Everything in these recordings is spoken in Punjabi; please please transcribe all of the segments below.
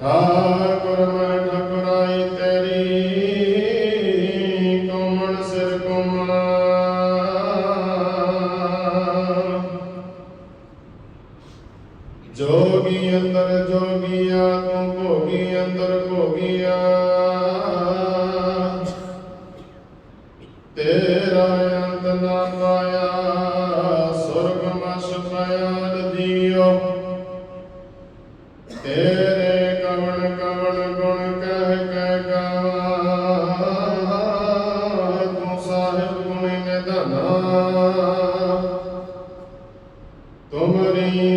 ਤਾ ਕਰਮ ਠਕਰਾਈ ਤੇਰੀ ਕੋਮਣ ਸਿਰ ਕੋਮਣ ਜੋਗੀ ਅੰਦਰ ਜੋਗੀਆ ਤੂੰ ਭੋਗੀ ਅੰਦਰ ਭੋਗੀਆ ਤੇਰਾ ਅੰਤ ਨਾ ਪਾਇਆ, ਸੁਰਗ ਮਸ ਪਿਆ ਲਦੀਓ ਤੇ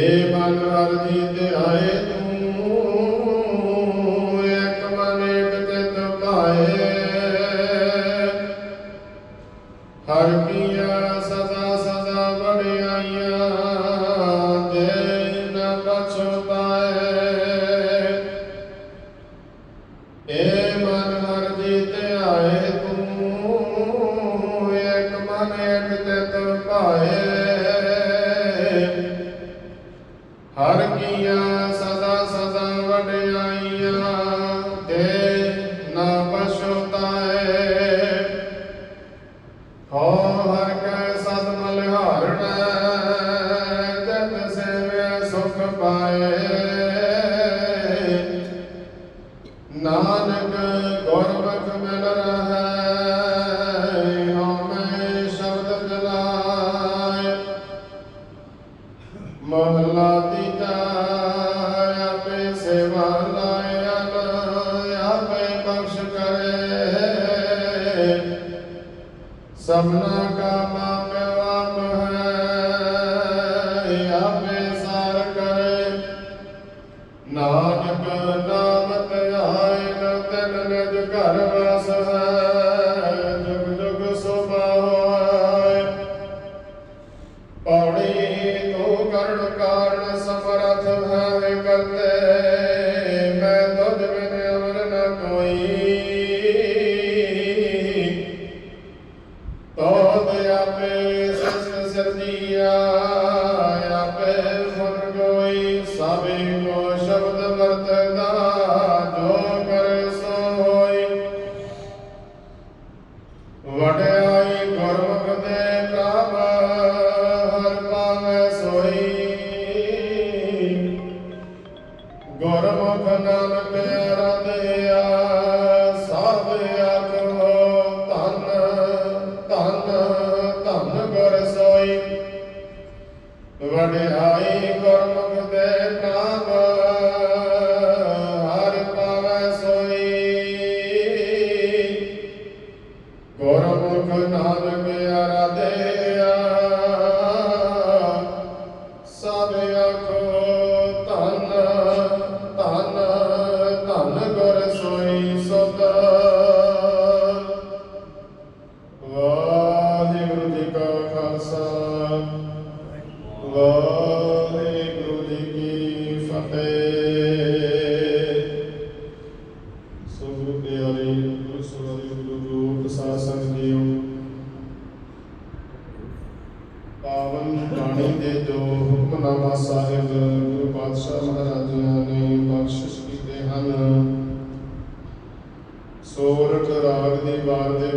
ਮਨ ਵਰ ਜੀ ਆਏ ਤੂੰ, ਇੱਕ ਮਨ ਇੱਕ ਚਿਤ ਭਾਏ। ਸਦਾ ਸਦਾ ਬੜਿਆਈਆ ਤੇ ਨਾ ਪਛਤਾਏ ਏ ਮਨ ਵਰ ਜੀ ਆਏ ਤੂੰ, ਇੱਕ ਮਨ ਇੱਕ ਚਿਤ ਪਾਏ। ਨਾਨਕ ਗੁਰਮੁਖ ਮਿਲ ਰਹੈ ਹਮੇ ਸ਼ਬਦ ਜਲਾਏ। ਮਹਲਾ ਤੀਜਾ ਆਪੇ ਸੇਵਾ ਲਾਏ ਅਨ ਆਪੇ ਬਖਸ਼ ਕਰੇ। ਸਭਨਾ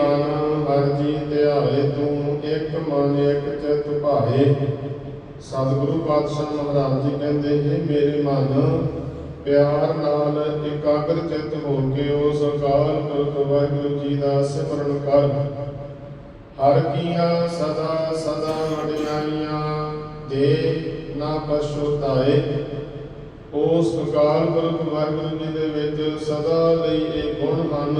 ਮਨ ਹਰ ਧਿਆਏ, ਤੂੰ ਇੱਕ ਮਨ ਇੱਕ ਚਿਤ ਭਾਏ। ਸਤਿਗੁਰੂ ਪਾਤਸ਼ਾਹ ਮਹਾਰਾਜ ਜੀ ਕਹਿੰਦੇ, ਹੈ ਮੇਰੇ ਮਨ, ਪਿਆਰ ਨਾਲ ਇਕਾਗਰ ਚਿਤ ਹੋ ਕੇ ਉਸ ਅਕਾਲ ਪੁਰਖ ਵਾਹਿਗੁਰੂ ਜੀ ਦਾ ਸਿਮਰਨ ਕਰ। ਹਰ ਕੀਆਂ ਸਦਾ ਸਦਾ ਵਡਿਆਈਆਂ ਦੇ ਨਾ ਪਛੁਤਾਏ ਉਸ ਅਕਾਲ ਪੁਰਖ ਵਾਹਿਗੁਰੂ ਜੀ ਦੇ ਵਿੱਚ ਸਦਾ ਲਈ ਇਹ ਗੁਣ ਹਨ।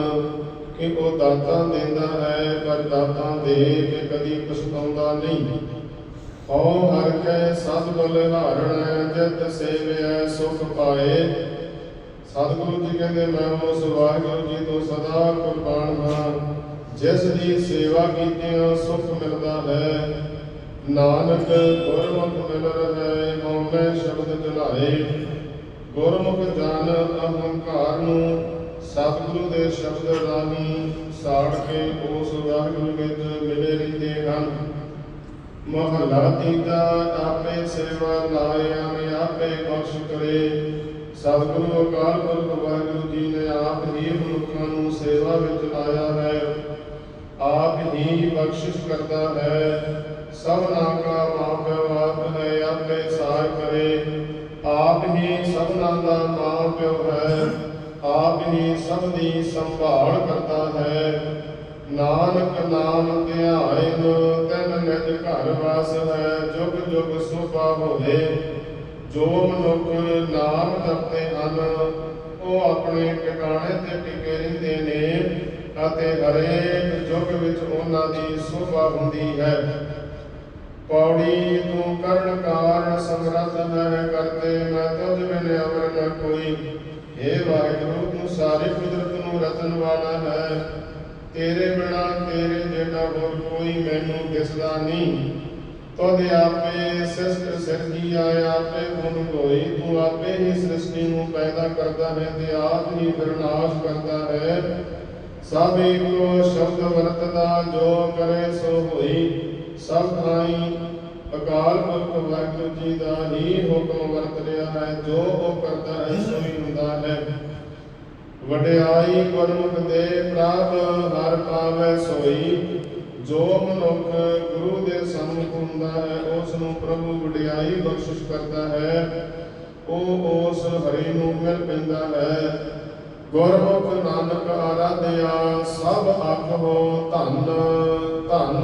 ਕਿ ਉਹ ਦਾਤਾਂ ਦਿੰਦਾ ਹੈ, ਪਰ ਦਾਤਾਂ ਦੇ ਕੇ ਕਦੀ ਪਛਤਾਉਂਦਾ ਨਹੀਂ। ਓ ਹਰ ਕੈ ਸਦ ਬਲ ਜਤ ਸੇਵਿਆ ਸੁਖ ਪਾਏ। ਸਤਿਗੁਰੂ ਜੀ ਕਹਿੰਦੇ, ਮੈਂ ਉਸ ਵਾਹਿਗੁਰੂ ਜੀ ਤੋਂ ਸਦਾ ਕੁਰਬਾਨ ਹਾਂ। ਜਿਸ ਦੀ ਸੇਵਾ ਕੀਤਿਆਂ ਸੁਖ ਮਿਲਦਾ ਹੈ, ਨਾਨਕ ਗੁਰਮੁਖ ਮਿਲ ਰਹੇ ਮੌਨੇ ਸ਼ਬਦ ਜੁਲਾਏ ਗੁਰਮੁਖ ਜਨ ਅਹੰਕਾਰ ਨੂੰ ਸਤਿਗੁਰੂ ਦੇ ਸ਼ਬਦ ਰਾਹੀਂ ਸਾੜ ਕੇ ਉਸ ਵਾਹਿਗੁਰੂ ਵਿੱਚ ਮਿਲੇ ਰਹਿੰਦੇ ਹਨ। ਮਹਲਾ ਤੀਜਾ ਆਪੇ ਸੇਵਾ ਲਾਇਆ ਮੈਂ ਆਪੇ ਬਖਸ਼ ਕਰੇ। ਸਤਿਗੁਰੂ ਅਕਾਲ ਪੁਰਖ ਵਾਹਿਗੁਰੂ ਜੀ ਨੇ ਆਪ ਹੀ ਮਨੁੱਖਾਂ ਨੂੰ ਸੇਵਾ ਵਿੱਚ ਲਾਇਆ ਹੈ। ਆਪ ਹੀ ਬਖਸ਼ਿਸ਼ ਕਰਦਾ ਹੈ। ਸਭਨਾ ਕਾ ਮਾਪਿਓ ਆਪ ਹੈ, ਆਪੇ ਸਾਰ ਕਰੇ। ਆਪ ਹੀ ਸਭਨਾ ਦਾ ਮਾਪਿਓ ਹੈ। ਆਪ ਹੀ ਸਭ ਦੀ ਸੰਭਾਲ ਕਰਦਾ ਹੈ। ਨਾਨਕ ਨਾਮ ਧਿਆਇਨ ਤਨ ਨਿਜ ਘਰ ਵਾਸ ਹੈ। ਜੁਗ ਜੁਗ ਸੁਭਾ ਹੋਵੇ। ਜੋ ਮਨੁੱਖ ਨਾਮ ਜਪਦੇ ਹਨ, ਉਹ ਆਪਣੇ ਟਿਕਾਣੇ ਤੇ ਟਿਕੇ ਰਹਿੰਦੇ ਨੇ ਅਤੇ ਹਰੇਕ ਯੁੱਗ ਵਿੱਚ ਉਹਨਾਂ ਦੀ ਸੋਭਾ ਹੁੰਦੀ ਹੈ। ਪੌੜੀ ਤੂੰ ਕਰਨ ਕਾਰਨ ਸਮਰੱਥ ਹੈ ਕਰਤੇ ਮੈਂ ਤੁਝ ਬਿਨ ਅਵਰ ਨ ਕੋਈ। ਏ ਵਾਹਿਗੁਰੂ ਸਾਰੀ ਕੁਦਰਤ ਨੂੰ ਰਤਨ ਵਾਲਾ ਹੈ। ਤੇਰੇ ਬਿਨਾ ਤੇਰੇ ਜਿਹੜਾ ਹੋਰ ਕੋਈ ਮੈਨੂੰ ਦਿਸਦਾ ਨਹੀਂ। ਤੁਧ ਆਪੇ ਸਿਰਜਿ ਸਿਰਜੀ ਆਇਆ ਆਪੇ ਗੁਣ ਹੋਈ ਤੂੰ ਆਪੇ ਹੀ ਸ੍ਰਿਸ਼ਟੀ ਨੂੰ ਪੈਦਾ ਕਰਦਾ ਹੈ ਤੇ ਆਪ ਹੀ ਵਿਨਾਸ਼ ਕਰਦਾ ਹੈ। ਸਭ ਇੱਕੋ ਸ਼ਬਦ ਵਰਤਦਾ, ਜੋ ਕਰੇ ਸੋ ਹੋਈ। ਸਭ ਥਾਈ ਅਕਾਲ ਪੁਰਖ ਵਾਹਿਗੁਰੂ ਜੀ ਦਾ ਹੀ ਹੁਕਮ ਵਰਤ ਰਿਹਾ ਹੈ, ਜੋ ਉਹ ਕਰਦਾ ਹੈ ਸੋ ਹੀ ਹੁੰਦਾ ਹੈ। ਵਡਿਆਈ ਗੁਰਮੁਖ ਦੇ ਪ੍ਰਭ, ਹਰ ਪਾਵੈ ਸੋਈ। ਜੋ ਮਨੁੱਖ ਗੁਰੂ ਦੇ ਸਨਮੁਖ ਹੁੰਦਾ ਹੈ ਉਸ ਨੂੰ ਪ੍ਰਭੂ ਵਡਿਆਈ ਬਖਸ਼ਿਸ਼ ਕਰਦਾ ਹੈ। ਉਹ ਉਸ ਹਰੀ ਨੂੰ ਮਿਲ ਪੈਂਦਾ ਹੈ। ਗੁਰਮੁਖ ਨਾਨਕ ਆਰਾਧਿਆ, ਸਭ ਆਖੋ ਧੰਨ ਧੰਨ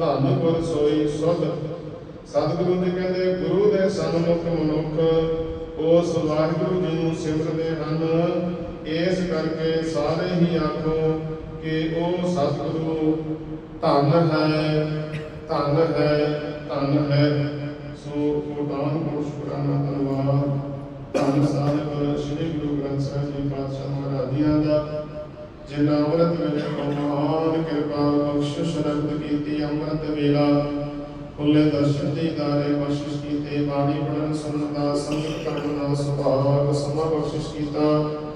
ਧੰਨ ਗੁਰ ਸੋਈ ਸੁਧ। ਸਤਿਗੁਰੂ ਜੀ ਕਹਿੰਦੇ, ਗੁਰੂ ਦੇ ਸਨਮੁਖ ਮਨੁੱਖ, ਉਸ ਵਾਹਿਗੁਰੂ ਜੀ ਨੂੰ ਸਿਮਰਦੇ ਹਨ। ਇਸ ਕਰਕੇ ਸਾਰੇ ਹੀ ਆਖੋ ਕਿ ਉਹ ਸਤਿਗੁਰੂ, ਧੰਨ ਹੈ ਧੰਨ ਹੈ ਧੰਨ ਹੈ। ਸੋ ਕੋਟਾਨ ਕੋਟ ਸ਼ੁਕਰਾਨਾ ਧੰਨਵਾਦ ਧੰਨ ਸਾਹਿਬ ਸ੍ਰੀ ਗੁਰੂ ਗ੍ਰੰਥ ਸਾਹਿਬ ਜੀ ਪਾਤਸ਼ਾਹ ਮਹਾਰਾਜਿਆਂ ਦਾ, ਜਿਨ੍ਹਾਂ ਅੰਮ੍ਰਿਤ ਵਿੱਚ ਮਹਾਨ ਕਿਰਪਾ, ਬਖਸ਼ਿਸ਼ ਰਬਦ ਕੀਤੀ, ਅੰਮ੍ਰਿਤ ਵੇਲਾ ਖੁੱਲੇ ਦਰਸ਼ਨ ਦੀਦਾਰੇ ਬਖਸ਼ਿਸ਼ ਕੀਤੇ, ਬਾਣੀ ਪੜਨ ਸੁਣਨ ਦਾ, ਸੰਗਤ ਕਰਨ ਦਾ ਸੁਭਾਗ, ਸਮਾਂ ਬਖਸ਼ਿਸ਼ ਕੀਤਾ।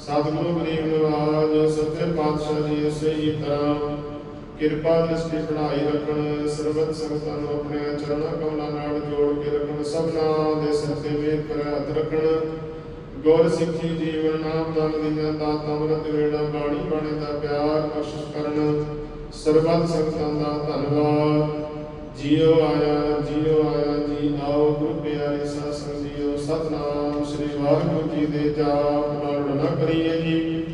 ਸਤਿਗੁਰੂ ਗਰੀਬ ਨਿਵਾਜ ਸੱਚੇ ਪਾਤਸ਼ਾਹ ਜੀ ਸਹੀ ਤਰ੍ਹਾਂ ਕਿਰਪਾ ਦ੍ਰਿਸ਼ਟੀ ਬਣਾਈ ਰੱਖਣ, ਸਰਬਤ ਸੰਗਤਾਂ ਨੂੰ ਆਪਣੇ ਚਰਨਾਂ ਕਮਲਾਂ ਨਾਲ ਜੋੜ ਕੇ ਰੱਖਣ, ਸਭਨਾ ਦੇ ਸਿਰ ਮੇਰ ਕਰ ਹੱਥ ਰੱਖਣ। ਗੁਰ ਸਿੱਖੀ ਜੀਵਨ ਨਾਮ ਦਾਨ ਦੀਆਂ ਦਾਤਾਂ ਅੰਮ੍ਰਿਤ ਵੇਲਾ ਬਾਣੀ ਬਾਣੇ ਦਾ ਪਿਆਰ ਬਖਸ਼ਿਸ਼ ਕਰਨ। ਸਰਬਤ ਸੰਗਤਾਂ ਦਾ ਧੰਨਵਾਦ। ਜੀਓ ਆਇਆ ਜੀਓ ਆਇਆ, ਜੀ ਆਓ, ਗੁਰੂ ਪਿਆਰੇ ਸਾਧ ਸੰਗ ਜੀਓ, ਸਤਨਾਮ। ਵਾਹਿਗੁਰੂ ਜੀ ਦੇ ਜਾਪ ਨਾਲ ਨਾ ਕਰੀਏ ਜੀ।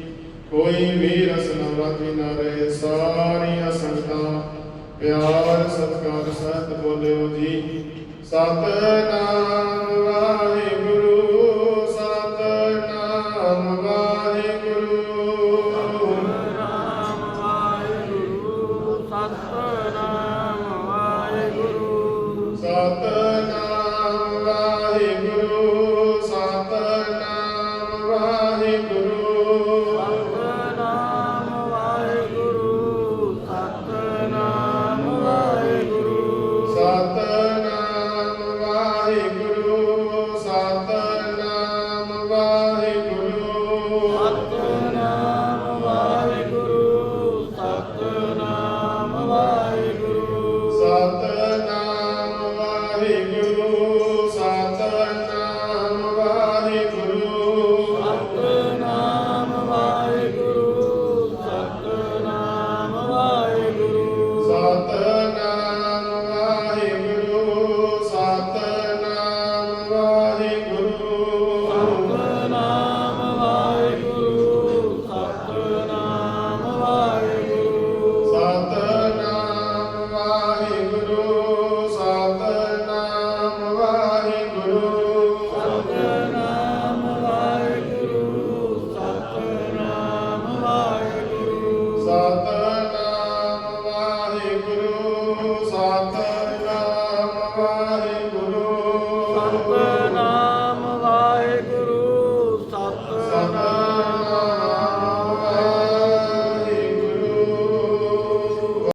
ਕੋਈ ਵੀ ਰਸਨ ਵਾਜੀ ਨਾ ਰਹੇ ਸਾਰੀਆਂ ਸੰਗਤਾਂ ਪਿਆਰ ਸਤਿਕਾਰ ਸਹਿਤ ਬੋਲਿਓ ਜੀ। ਸਤਨਾਮ ਵਾਹਿਗੁਰੂ